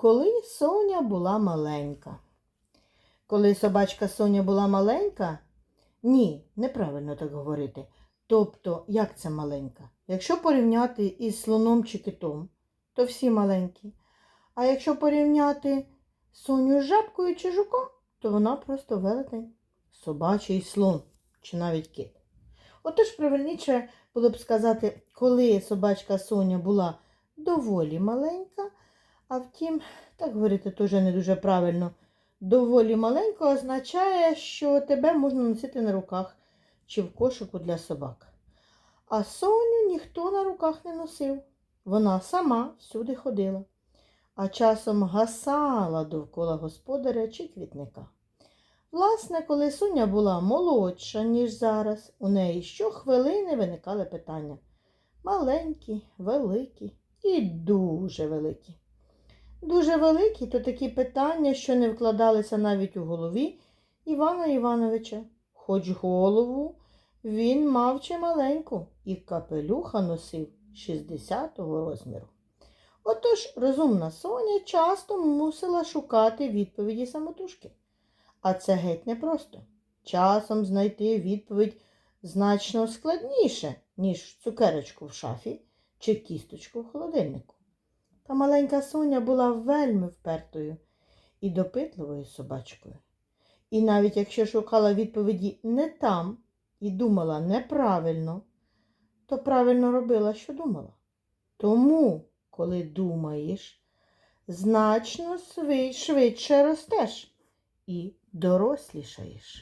Коли Соня була маленька. Коли собачка Соня була маленька, ні, неправильно так говорити. Тобто, як це маленька? Якщо порівняти із слоном чи китом, то всі маленькі. А якщо порівняти Соню з жабкою чи жуком, то вона просто велетень. Собачий слон чи навіть кит. Отож, правильніше було б сказати, коли собачка Соня була доволі маленька, а втім, так говорити теж не дуже правильно. Доволі маленько означає, що тебе можна носити на руках чи в кошику для собак. А Соню ніхто на руках не носив. Вона сама всюди ходила, а часом гасала довкола господаря чи квітника. Власне, коли Соня була молодша, ніж зараз, у неї щохвилини виникали питання. Маленькі, великі і дуже великі. Дуже великі то такі питання, що не вкладалися навіть у голові Івана Івановича. Хоч голову він мав чималеньку і капелюха носив 60-го розміру. Отож розумна Соня часто мусила шукати відповіді самотужки. А це геть непросто. Часом знайти відповідь значно складніше, ніж цукерочку в шафі чи кісточку в холодильнику. Та маленька Соня була вельми впертою і допитливою собачкою. І навіть якщо шукала відповіді не там і думала неправильно, то правильно робила, що думала. Тому, коли думаєш, значно швидше ростеш і дорослішаєш.